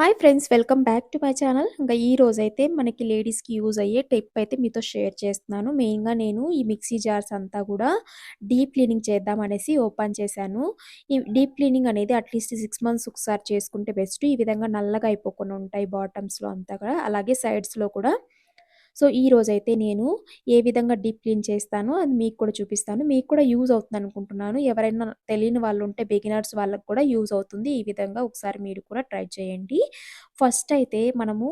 Hi friends welcome back to my channel ఇంకా ఈ రోజైతే మనకి లేడీస్కి యూజ్ అయ్యే టిప్ అయితే మీతో షేర్ చేస్తున్నాను. మెయిన్గా నేను ఈ మిక్సీ జార్స్ అంతా కూడా డీప్ క్లీనింగ్ చేద్దాం అనేసి ఓపెన్ చేశాను. ఈ డీప్ క్లీనింగ్ అనేది అట్లీస్ట్ సిక్స్ మంత్స్ ఒకసారి చేసుకుంటే బెస్ట్. ఈ విధంగా నల్లగా అయిపోకుండా ఉంటాయి బాటమ్స్లో అంతా కూడా. అలాగే సైడ్స్లో కూడా సో ఈ రోజైతే నేను ఏ విధంగా డీప్ క్లీన్ చేస్తానో అది మీకు కూడా చూపిస్తాను. మీకు కూడా యూజ్ అవుతుంది అనుకుంటున్నాను ఎవరైనా తెలియని వాళ్ళు ఉంటే బిగినర్స్ వాళ్ళకి కూడా యూజ్ అవుతుంది. ఈ విధంగా ఒకసారి మీరు కూడా ట్రై చేయండి. ఫస్ట్ అయితే మనము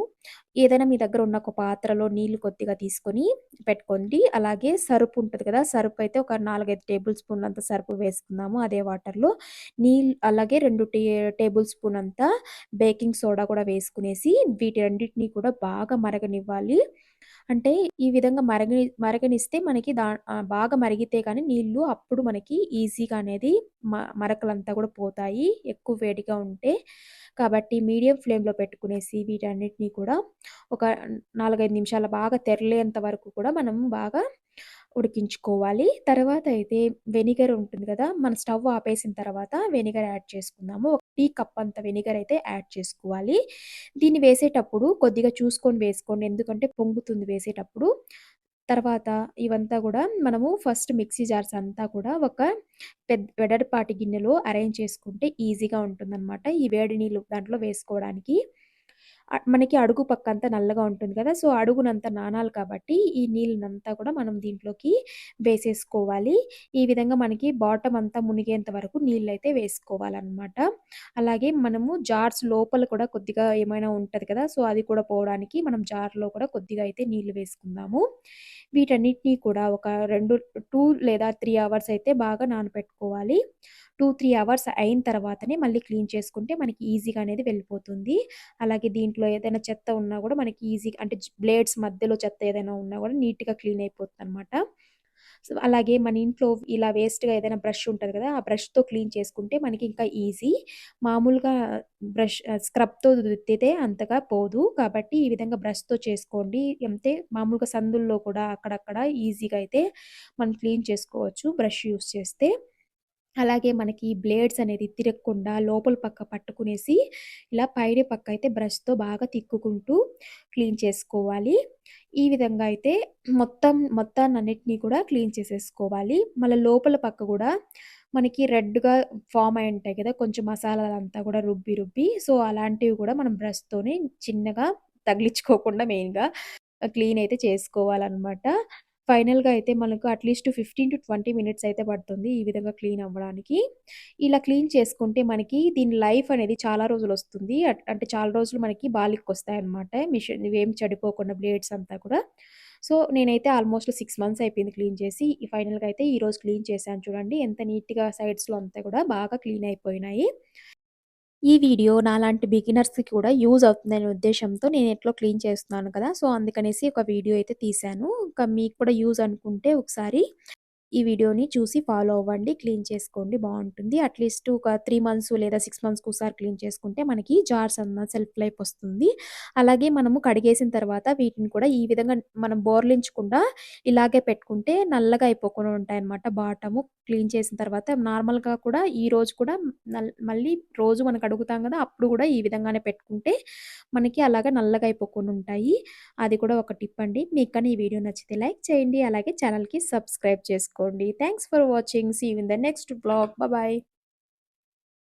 ఏదైనా మీ దగ్గర ఉన్న ఒక పాత్రలో నీళ్ళు కొద్దిగా తీసుకొని పెట్టుకోండి. అలాగే సరుపు ఉంటుంది కదా సరుపు అయితే ఒక నాలుగైదు టేబుల్ స్పూన్ అంత సరుపు వేసుకుందాము అదే వాటర్లో. నీళ్ళు అలాగే రెండు టే టేబుల్ స్పూన్ అంతా బేకింగ్ సోడా కూడా వేసుకునేసి వీటి రెండింటినీ కూడా బాగా మరగనివ్వాలి. అంటే ఈ విధంగా మరగని మరగనిస్తే మనకి దా బాగా మరిగితే కానీ నీళ్ళు అప్పుడు మనకి ఈజీగా అనేది మ మరకలంతా కూడా పోతాయి. ఎక్కువ వేడిగా ఉంటే. కాబట్టి మీడియం ఫ్లేమ్లో పెట్టుకునేసి వీటన్నిటిని కూడా ఒక నాలుగైదు నిమిషాలు బాగా తెరలేంత వరకు కూడా మనం బాగా ఉడికించుకోవాలి. తర్వాత అయితే వెనిగర్ ఉంటుంది కదా మన స్టవ్ ఆపేసిన తర్వాత వెనిగర్ యాడ్ చేసుకుందాము. ఒక టీ కప్ అంత వెనిగర్ అయితే యాడ్ చేసుకోవాలి. దీన్ని వేసేటప్పుడు కొద్దిగా చూసుకొని వేసుకోండి. ఎందుకంటే పొంగుతుంది వేసేటప్పుడు. తర్వాత ఇవంతా కూడా మనము ఫస్ట్ మిక్సీ జార్స్ అంతా కూడా ఒక పెద్ద వెడడపాటి గిన్నెలో అరేంజ్ చేసుకుంటే ఈజీగా ఉంటుందన్నమాట. ఈ వేడి నీళ్ళు దాంట్లో వేసుకోవడానికి. మనకి అడుగు పక్క అంతా నల్లగా ఉంటుంది కదా. సో అడుగునంతా నానాలి కాబట్టి ఈ నీళ్ళనంతా కూడా మనం దీంట్లోకి వేసేసుకోవాలి. ఈ విధంగా మనకి బాటమ్ అంతా మునిగేంత వరకు నీళ్ళు అయితే వేసుకోవాలన్నమాట. అలాగే మనము జార్స్ లోపల కూడా కొద్దిగా ఏమైనా ఉంటుంది కదా. సో అది కూడా పోవడానికి మనం జార్లో కూడా కొద్దిగా అయితే నీళ్ళు వేసుకుందాము. వీటన్నిటిని కూడా ఒక రెండు టూ లేదా త్రీ అవర్స్ అయితే బాగా నానపెట్టుకోవాలి. టూ త్రీ అవర్స్ అయిన తర్వాతనే మళ్ళీ క్లీన్ చేసుకుంటే మనకి ఈజీగా అనేది వెళ్ళిపోతుంది. అలాగే దీంట్లో ఏదైనా చెత్త ఉన్నా కూడా మనకి ఈజీగా అంటే బ్లేడ్స్ మధ్యలో చెత్త ఏదైనా ఉన్నా కూడా నీట్గా క్లీన్ అయిపోతుంది అనమాట సో అలాగే మన ఇంట్లో ఇలా వేస్ట్గా ఏదైనా బ్రష్ ఉంటుంది కదా ఆ బ్రష్తో క్లీన్ చేసుకుంటే మనకి ఇంకా ఈజీ. మామూలుగా బ్రష్ స్క్రబ్తో దుత్తితే అంతగా పోదు. కాబట్టి ఈ విధంగా బ్రష్తో చేసుకోండి. అంతే మామూలుగా సందుల్లో కూడా అక్కడక్కడ ఈజీగా అయితే మనం క్లీన్ చేసుకోవచ్చు బ్రష్ యూస్ చేస్తే. అలాగే మనకి బ్లేడ్స్ అనేది తిరగకుండా లోపల పక్క పట్టుకునేసి ఇలా పైన పక్క అయితే బ్రష్తో బాగా తిక్కుకుంటూ క్లీన్ చేసుకోవాలి. ఈ విధంగా అయితే మొత్తం మొత్తాన్ని అన్నిటినీ కూడా క్లీన్ చేసేసుకోవాలి. మళ్ళీ లోపల పక్క కూడా మనకి రెడ్గా ఫామ్ అయి ఉంటాయి కదా కొంచెం మసాలాలంతా కూడా రుబ్బి రుబ్బి. సో అలాంటివి కూడా మనం బ్రష్తోనే చిన్నగా తగిలించుకోకుండా మెయిన్గా క్లీన్ అయితే చేసుకోవాలన్నమాట. ఫైనల్‌గా అయితే మనకు at least fifteen to twenty minutes అయితే పడుతుంది ఈ విధంగా క్లీన్ అవ్వడానికి. ఇలా క్లీన్ చేసుకుంటే మనకి దీని లైఫ్ అనేది చాలా రోజులు వస్తుంది అంటే చాలా రోజులు మనకి బాలికొస్తాయన్నమాట. మిషన్ ఇవేం చెడిపోకుండా బ్లేడ్స్ అంతా కూడా. సో, నేనైతే ఆల్మోస్ట్ సిక్స్ మంత్స్ అయిపోయింది క్లీన్ చేసి. ఫైనల్‌గా అయితే ఈరోజు క్లీన్ చేశాను చూడండి. ఎంత నీట్‌గా సైడ్స్‌లో అంతా కూడా బాగా క్లీన్ అయిపోయినాయి. ఈ వీడియో నాలాంటి బిగినర్స్‌కి కూడా యూజ్ అవుతుందనే ఉద్దేశంతో నేను ఎట్లో క్లీన్ చేస్తున్నాను కదా! సో, అందుకనేసి ఒక వీడియో అయితే తీశాను. ఇంకా మీకు కూడా యూజ్ అనుకుంటే ఒకసారి ఈ వీడియోని చూసి ఫాలో అవ్వండి. క్లీన్ చేసుకోండి బాగుంటుంది. అట్‌లీస్ట్ ఒక త్రీ మంత్స్ లేదా సిక్స్ మంత్స్‌కి ఒకసారి క్లీన్ చేసుకుంటే మనకి జార్స్ అన్న సెల్ఫ్ లైఫ్ వస్తుంది. అలాగే మనము కడిగేసిన తర్వాత వీటిని కూడా ఈ విధంగా మనం బోర్లించకుండా ఇలాగే పెట్టుకుంటే నల్లగా అయిపోకుండా ఉంటాయన్నమాట బాటము క్లీన్ చేసిన తర్వాత నార్మల్‌గా కూడా ఈ రోజు కూడా నల్ మళ్ళీ రోజు మనకు అడుగుతాం కదా! అప్పుడు కూడా ఈ విధంగానే పెట్టుకుంటే మనకి అలాగా నల్లగా అయిపోకుండా ఉంటాయి. అది కూడా ఒక టిప్ అండి. మీకు కానీ ఈ వీడియో నచ్చితే లైక్ చేయండి. అలాగే ఛానల్‌కి సబ్స్క్రైబ్ చేసుకోండి. Thanks for watching. See you in the next blog. Bye.